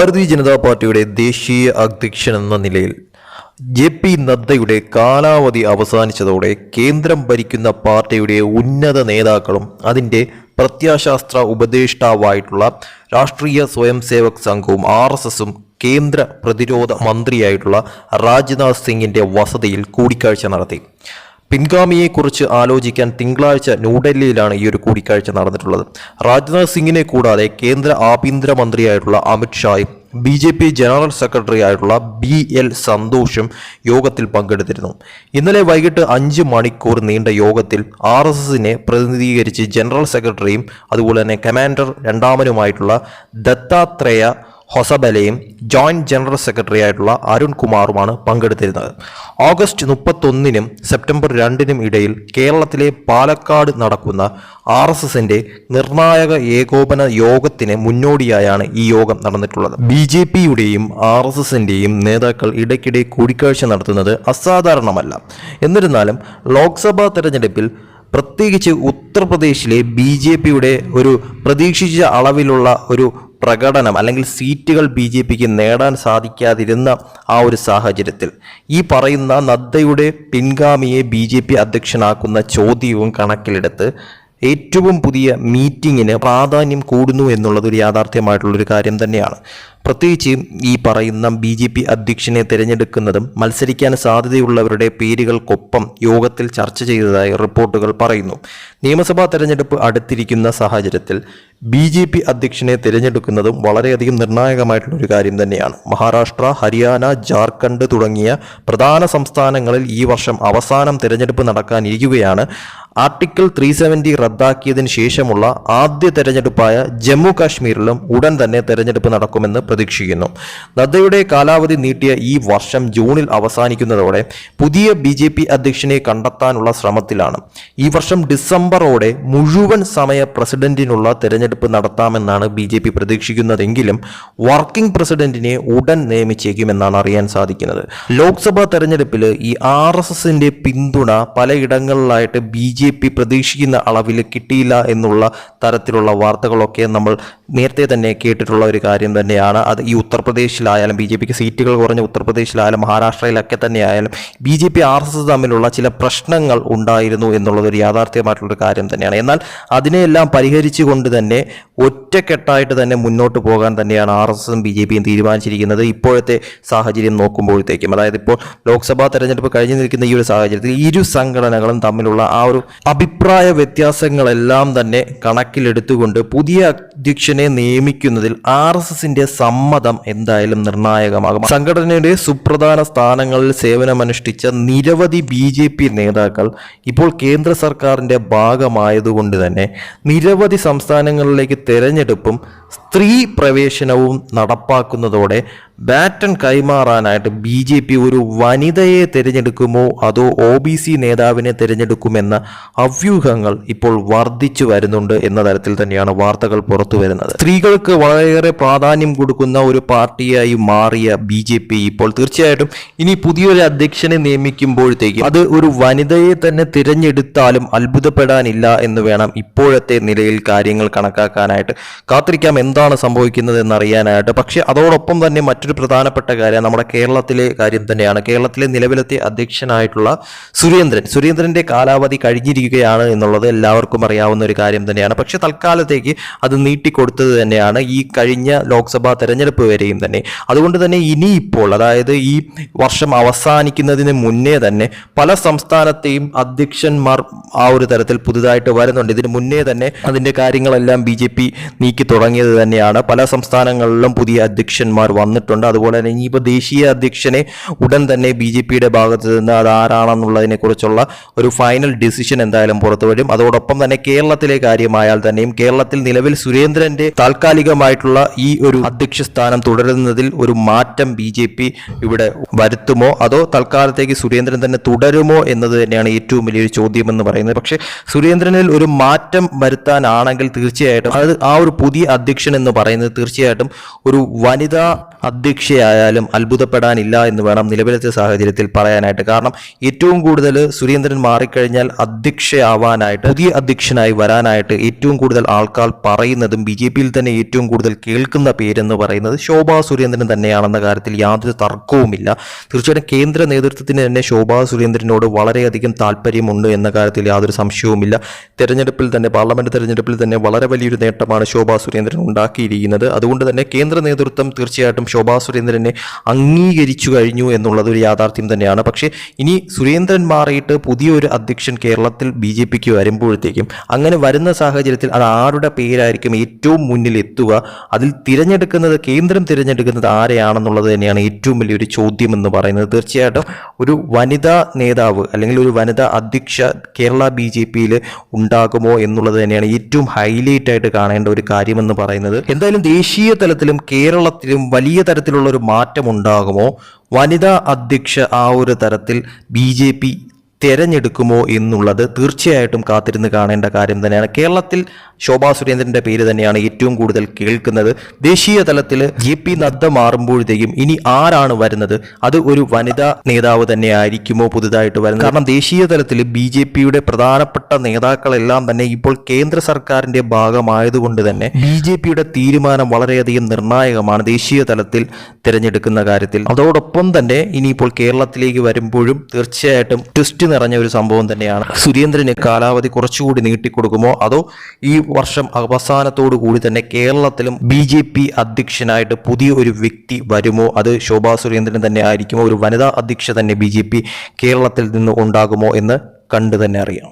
ഭാരതീയ ജനതാ പാർട്ടിയുടെ ദേശീയ അധ്യക്ഷൻ എന്ന നിലയിൽ ജെ പി നദ്ദയുടെ കാലാവധി അവസാനിച്ചതോടെ കേന്ദ്രം ഭരിക്കുന്ന പാർട്ടിയുടെ ഉന്നത നേതാക്കളും അതിന്റെ പ്രത്യാശാസ്ത്ര ഉപദേഷ്ടാവായിട്ടുള്ള രാഷ്ട്രീയ സ്വയം സേവക് സംഘവും ആർ എസ് എസും കേന്ദ്ര പ്രതിരോധ മന്ത്രിയായിട്ടുള്ള രാജ്നാഥ് സിംഗിന്റെ വസതിയിൽ കൂടിക്കാഴ്ച നടത്തി. പിൻഗാമിയെക്കുറിച്ച് ആലോചിക്കാൻ തിങ്കളാഴ്ച ന്യൂഡൽഹിയിലാണ് ഈ ഒരു കൂടിക്കാഴ്ച നടന്നിട്ടുള്ളത്. രാജ്നാഥ് സിംഗിനെ കൂടാതെ കേന്ദ്ര ആഭ്യന്തര മന്ത്രിയായിട്ടുള്ള അമിത് ഷായും B J P general secretary ആയിട്ടുള്ള ബി എൽ സന്തോഷും യോഗത്തിൽ പങ്കെടുത്തിരുന്നു. ഇന്നലെ വൈകിട്ട് അഞ്ച് മണിക്കൂർ നീണ്ട യോഗത്തിൽ ആർ എസ് എസിനെ പ്രതിനിധീകരിച്ച് ജനറൽ സെക്രട്ടറിയും അതുപോലെ തന്നെ കമാൻഡർ രണ്ടാമനുമായിട്ടുള്ള ദത്താത്രേയ ഹൊസബലയും ജോയിന്റ് ജനറൽ സെക്രട്ടറി ആയിട്ടുള്ള അരുൺ കുമാറുമാണ് പങ്കെടുത്തിരുന്നത്. ഓഗസ്റ്റ് മുപ്പത്തൊന്നിനും സെപ്റ്റംബർ രണ്ടിനും ഇടയിൽ കേരളത്തിലെ പാലക്കാട് നടക്കുന്ന ആർ എസ് എസിന്റെ നിർണായക ഏകോപന യോഗത്തിന് മുന്നോടിയായാണ് ഈ യോഗം നടന്നിട്ടുള്ളത്. ബി ജെ പിയുടെയും ആർ എസ് എസിന്റെയും നേതാക്കൾ ഇടയ്ക്കിടെ കൂടിക്കാഴ്ച നടത്തുന്നത് അസാധാരണമല്ല. എന്നിരുന്നാലും ലോക്സഭാ തെരഞ്ഞെടുപ്പിൽ പ്രത്യേകിച്ച് ഉത്തർപ്രദേശിലെ ബി ജെ പിയുടെ ഒരു പ്രതീക്ഷിച്ച അളവിലുള്ള ഒരു പ്രകടനം അല്ലെങ്കിൽ സീറ്റുകൾ ബി ജെ പിക്ക് നേടാൻ സാധിക്കാതിരുന്ന ആ ഒരു സാഹചര്യത്തിൽ. ഈ പറയുന്ന നദ്ദയുടെ പിൻഗാമിയെ ബി ജെ പി അധ്യക്ഷനാക്കുന്ന ചോദ്യവും കണക്കിലെടുത്ത് ഏറ്റവും പുതിയ മീറ്റിങ്ങിന് പ്രാധാന്യം കൂടുന്നു എന്നുള്ളത് ഒരു യാഥാർത്ഥ്യമായിട്ടുള്ളൊരു കാര്യം തന്നെയാണ്. പ്രത്യേകിച്ച് ഈ പറയുന്ന ബി ജെ പി അധ്യക്ഷനെ തിരഞ്ഞെടുക്കുന്നതും മത്സരിക്കാൻ സാധ്യതയുള്ളവരുടെ പേരുകൾക്കൊപ്പം യോഗത്തിൽ ചർച്ച ചെയ്തതായി റിപ്പോർട്ടുകൾ പറയുന്നു. നിയമസഭാ തെരഞ്ഞെടുപ്പ് അടുത്തിരിക്കുന്ന സാഹചര്യത്തിൽ ബി ജെ പി അധ്യക്ഷനെ തിരഞ്ഞെടുക്കുന്നതും വളരെയധികം നിർണായകമായിട്ടുള്ള ഒരു കാര്യം തന്നെയാണ്. മഹാരാഷ്ട്ര ഹരിയാന ജാർഖണ്ഡ് തുടങ്ങിയ പ്രധാന സംസ്ഥാനങ്ങളിൽ ഈ വർഷം അവസാനം തിരഞ്ഞെടുപ്പ് നടക്കാനിരിക്കുകയാണ്. ആർട്ടിക്കിൾ ത്രീ സെവന്റി റദ്ദാക്കിയതിന് ശേഷമുള്ള ആദ്യ തെരഞ്ഞെടുപ്പായ ജമ്മു കാശ്മീരിലും ഉടൻ തന്നെ തെരഞ്ഞെടുപ്പ് നടക്കുമെന്ന് പ്രതീക്ഷിക്കുന്നു. നദ്ദയുടെ കാലാവധി നീട്ടിയ ഈ വർഷം ജൂണിൽ അവസാനിക്കുന്നതോടെ പുതിയ ബി ജെ പി അധ്യക്ഷനെ കണ്ടെത്താനുള്ള ശ്രമത്തിലാണ്. ഈ വർഷം ഡിസംബറോടെ മുഴുവൻ സമയ പ്രസിഡന്റിനുള്ള തെരഞ്ഞെടുപ്പ് നടത്താമെന്നാണ് ബി ജെ പി പ്രതീക്ഷിക്കുന്നതെങ്കിലും വർക്കിംഗ് പ്രസിഡന്റിനെ ഉടൻ നിയമിച്ചേക്കുമെന്നാണ് അറിയാൻ സാധിക്കുന്നത്. ലോക്സഭാ തെരഞ്ഞെടുപ്പിൽ ഈ ആർ എസ് എസിന്റെ പിന്തുണ പലയിടങ്ങളിലായിട്ട് ബി ജെ പി പ്രതീക്ഷിക്കുന്ന അളവിൽ കിട്ടിയില്ല എന്നുള്ള തരത്തിലുള്ള വാർത്തകളൊക്കെ നമ്മൾ നേരത്തെ തന്നെ കേട്ടിട്ടുള്ള ഒരു കാര്യം തന്നെയാണ്. അത് ഈ ഉത്തർപ്രദേശിലായാലും ബി ജെ പിക്ക് സീറ്റുകൾ കുറഞ്ഞ ഉത്തർപ്രദേശിലായാലും മഹാരാഷ്ട്രയിലൊക്കെ തന്നെ ആയാലും B J P R S S തമ്മിലുള്ള ചില പ്രശ്നങ്ങൾ ഉണ്ടായിരുന്നു എന്നുള്ളത് ഒരു യാഥാർത്ഥ്യമായിട്ടുള്ളൊരു കാര്യം തന്നെയാണ്. എന്നാൽ അതിനെയെല്ലാം പരിഹരിച്ചുകൊണ്ട് തന്നെ ഒറ്റക്കെട്ടായിട്ട് തന്നെ മുന്നോട്ട് പോകാൻ തന്നെയാണ് ആർ എസ് എസും ബി ജെ പിയും തീരുമാനിച്ചിരിക്കുന്നത് ഇപ്പോഴത്തെ സാഹചര്യം നോക്കുമ്പോഴത്തേക്കും. അതായത് ഇപ്പോൾ ലോക്സഭാ തെരഞ്ഞെടുപ്പ് കഴിഞ്ഞു നിൽക്കുന്ന ഈ ഒരു സാഹചര്യത്തിൽ ഇരു സംഘടനകളും തമ്മിലുള്ള ആ ഒരു അഭിപ്രായ വ്യത്യാസങ്ങളെല്ലാം തന്നെ കണക്കിലെടുത്തുകൊണ്ട് പുതിയ അധ്യക്ഷനെ നിയമിക്കുന്നതിൽ ആർ എസ് എസിന്റെ സമ്മതം എന്തായാലും നിർണായകമാകും. സംഘടനയുടെ സുപ്രധാന സ്ഥാനങ്ങളിൽ സേവനമനുഷ്ഠിച്ച നിരവധി ബി ജെ പി നേതാക്കൾ ഇപ്പോൾ കേന്ദ്ര സർക്കാരിന്റെ ഭാഗമായതുകൊണ്ട് തന്നെ നിരവധി സംസ്ഥാനങ്ങളിലേക്ക് തെരഞ്ഞെടുപ്പും സ്ത്രീ പ്രവേശനവും നടപ്പാക്കുന്നതോടെ ബാറ്റൺ കൈമാറാനായിട്ട് ബി ജെ പി ഒരു വനിതയെ തിരഞ്ഞെടുക്കുമോ അതോ ഒ ബി സി നേതാവിനെ തിരഞ്ഞെടുക്കുമെന്ന അവ്യൂഹങ്ങൾ ഇപ്പോൾ വർദ്ധിച്ചു വരുന്നുണ്ട് എന്ന തരത്തിൽ തന്നെയാണ് വാർത്തകൾ പുറത്തു വരുന്നത് സ്ത്രീകൾക്ക് വളരെയേറെ പ്രാധാന്യം കൊടുക്കുന്ന ഒരു പാർട്ടിയായി മാറിയ ബി ജെ പി ഇപ്പോൾ തീർച്ചയായിട്ടും ഇനി പുതിയൊരു അധ്യക്ഷനെ നിയമിക്കുമ്പോഴത്തേക്കും അത് ഒരു വനിതയെ തന്നെ തിരഞ്ഞെടുത്താലും അത്ഭുതപ്പെടാനില്ല എന്ന് വേണം ഇപ്പോഴത്തെ നിലയിൽ കാര്യങ്ങൾ കണക്കാക്കാനായിട്ട്. കാത്തിരിക്കാം എന്താണ് സംഭവിക്കുന്നത് എന്നറിയാനായിട്ട് പക്ഷേ അതോടൊപ്പം തന്നെ മറ്റൊരു പ്രധാനപ്പെട്ട കാര്യം നമ്മുടെ കേരളത്തിലെ കാര്യം തന്നെയാണ്. കേരളത്തിലെ നിലവിലത്തെ അധ്യക്ഷനായിട്ടുള്ള സുരേന്ദ്രൻ. സുരേന്ദ്രന്റെ കാലാവധി കഴിഞ്ഞിരിക്കുകയാണ് എന്നുള്ളത് എല്ലാവർക്കും അറിയാവുന്ന ഒരു കാര്യം തന്നെയാണ്. പക്ഷെ തൽക്കാലത്തേക്ക് അത് നീട്ടിക്കൊടുത്തത് തന്നെയാണ്. ഈ കഴിഞ്ഞ ലോക്സഭാ വരെയും തന്നെ. അതുകൊണ്ട് തന്നെ ഇനിയിപ്പോൾ അതായത് ഈ വർഷം അവസാനിക്കുന്നതിന് മുന്നേ തന്നെ പല സംസ്ഥാനത്തെയും അധ്യക്ഷന്മാർ ആ ഒരു തരത്തിൽ പുതുതായിട്ട് വരുന്നുണ്ട്. ഇതിന് മുന്നേ തന്നെ അതിന്റെ കാര്യങ്ങളെല്ലാം ബി ജെ പി നീക്കി തുടങ്ങിയത് തന്നെയാണ്. പല സംസ്ഥാനങ്ങളിലും പുതിയ അധ്യക്ഷന്മാർ വന്നിട്ടുണ്ട്. അതുപോലെ തന്നെ ഇനിയിപ്പോൾ ദേശീയ അധ്യക്ഷനെ ഉടൻ തന്നെ ബി ജെ പിയുടെ ഭാഗത്ത് നിന്ന് അത് ആരാണെന്നുള്ളതിനെ കുറിച്ചുള്ള ഒരു ഫൈനൽ ഡിസിഷൻ എന്തായാലും പുറത്തു വരും. അതോടൊപ്പം തന്നെ കേരളത്തിലെ കാര്യമായാൽ തന്നെയും കേരളത്തിൽ നിലവിൽ സുരേന്ദ്രന്റെ താൽക്കാലികമായിട്ടുള്ള ഈ ഒരു അധ്യക്ഷ സ്ഥാനം തുടരുന്നതിൽ ഒരു മാറ്റം ബി ജെ പി ഇവിടെ വരുത്തുമോ? അതോ തൽക്കാലത്തേക്ക് സുരേന്ദ്രൻ തന്നെ തുടരുമോ എന്നത് തന്നെയാണ് ഏറ്റവും വലിയൊരു ചോദ്യമെന്ന് പറയുന്നത്. പക്ഷേ സുരേന്ദ്രനിൽ ഒരു മാറ്റം വരുത്താനാണെങ്കിൽ തീർച്ചയായിട്ടും അത് ആ ഒരു പുതിയ അധ്യക്ഷൻ എന്ന് പറയുന്നത് തീർച്ചയായിട്ടും ഒരു വനിതാ അധ്യക്ഷയായാലും അത്ഭുതപ്പെടാനില്ല എന്ന് വേണം നിലവിലത്തെ സാഹചര്യത്തിൽ പറയാനായിട്ട്. കാരണം ഏറ്റവും കൂടുതൽ സുരേന്ദ്രൻ മാറിക്കഴിഞ്ഞാൽ അധ്യക്ഷയാവാനായിട്ട് പുതിയ അധ്യക്ഷനായി വരാനായിട്ട് ഏറ്റവും കൂടുതൽ ആൾക്കാർ പറയുന്നതും ബി ജെ പിയിൽ തന്നെ ഏറ്റവും കൂടുതൽ കേൾക്കുന്ന പേരെന്ന് പറയുന്നത് പറയുന്നത് ശോഭാ സുരേന്ദ്രൻ തന്നെയാണെന്ന കാര്യത്തിൽ യാതൊരു തർക്കവുമില്ല. തീർച്ചയായിട്ടും കേന്ദ്ര നേതൃത്വത്തിന് തന്നെ ശോഭാ സുരേന്ദ്രനോട് വളരെയധികം താല്പര്യമുണ്ട് എന്ന കാര്യത്തിൽ യാതൊരു സംശയവുമില്ല. തെരഞ്ഞെടുപ്പിൽ തന്നെ പാർലമെന്റ് തെരഞ്ഞെടുപ്പിൽ തന്നെ വളരെ വലിയൊരു നേട്ടമാണ് ശോഭാ സുരേന്ദ്രൻ ഉണ്ടാക്കിയിരിക്കുന്നത്. അതുകൊണ്ട് തന്നെ കേന്ദ്ര നേതൃത്വം തീർച്ചയായിട്ടും ശോഭാ സുരേന്ദ്രനെ അംഗീകരിച്ചു കഴിഞ്ഞു എന്നുള്ളത് ഒരു യാഥാർത്ഥ്യം തന്നെയാണ്. പക്ഷേ ഇനി സുരേന്ദ്രൻ മാറിയിട്ട് പുതിയൊരു അധ്യക്ഷൻ കേരളത്തിൽ ബി ജെ പിക്ക് വരുമ്പോഴത്തേക്കും അങ്ങനെ വരുന്ന സാഹചര്യത്തിൽ അത് ആരുടെ പേരായിരിക്കും ഏറ്റവും മുന്നിൽ എത്തുക? അതിൽ തിരഞ്ഞെടുക്കുന്നത് കേന്ദ്രം തിരഞ്ഞെടുക്കുന്നത് ആരെയാണെന്നുള്ളത് തന്നെയാണ് ഏറ്റവും വലിയൊരു ചോദ്യം എന്ന് പറയുന്നത്. തീർച്ചയായിട്ടും ഒരു വനിതാ നേതാവ് അല്ലെങ്കിൽ ഒരു വനിതാ അധ്യക്ഷ കേരള ബി ജെ പിയിൽ ഉണ്ടാകുമോ എന്നുള്ളത് തന്നെയാണ് ഏറ്റവും ഹൈലൈറ്റ് ആയിട്ട് കാണേണ്ട ഒരു കാര്യമെന്ന് പറയുന്നത്. എന്തായാലും ദേശീയ തലത്തിലും കേരളത്തിലും വലിയ തരത്തിലുള്ള ഒരു മാറ്റം ഉണ്ടാകുമോ? വനിതാ അധ്യക്ഷ ആ ഒരു തരത്തിൽ ബി ജെ പി തിരഞ്ഞെടുക്കുമോ എന്നുള്ളത് തീർച്ചയായിട്ടും കാത്തിരുന്ന് കാണേണ്ട കാര്യം തന്നെയാണ്. കേരളത്തിൽ ശോഭാ സുരേന്ദ്രന്റെ പേര് തന്നെയാണ് ഏറ്റവും കൂടുതൽ കേൾക്കുന്നത്. ദേശീയ തലത്തിൽ ജെ പി നദ്ദ മാറുമ്പോഴത്തേക്കും ഇനി ആരാണ് വരുന്നത്? അത് ഒരു വനിതാ നേതാവ് തന്നെ ആയിരിക്കുമോ പുതുതായിട്ട് വരുന്നത്? കാരണം ദേശീയ തലത്തിൽ ബി ജെ പിയുടെ പ്രധാനപ്പെട്ട നേതാക്കളെല്ലാം തന്നെ ഇപ്പോൾ കേന്ദ്ര സർക്കാരിന്റെ ഭാഗമായതുകൊണ്ട് തന്നെ ബി ജെ പിയുടെ തീരുമാനം വളരെയധികം നിർണായകമാണ് ദേശീയ തലത്തിൽ തിരഞ്ഞെടുക്കുന്ന കാര്യത്തിൽ. അതോടൊപ്പം തന്നെ ഇനിയിപ്പോൾ കേരളത്തിലേക്ക് വരുമ്പോഴും തീർച്ചയായിട്ടും ട്വിസ്റ്റ് നിറഞ്ഞ ഒരു സംഭവം തന്നെയാണ്. സുരേന്ദ്രന് കാലാവധി കുറച്ചുകൂടി നീട്ടിക്കൊടുക്കുമോ? അതോ ഈ വർഷം അവസാനത്തോടു കൂടി തന്നെ കേരളത്തിലും ബി ജെ പി അധ്യക്ഷനായിട്ട് പുതിയ ഒരു വ്യക്തി വരുമോ? അത് ശോഭാ സുരേന്ദ്രൻ തന്നെ ആയിരിക്കുമോ? ഒരു വനിതാ അധ്യക്ഷ തന്നെ ബി കേരളത്തിൽ നിന്ന് ഉണ്ടാകുമോ എന്ന് കണ്ടു തന്നെ അറിയാം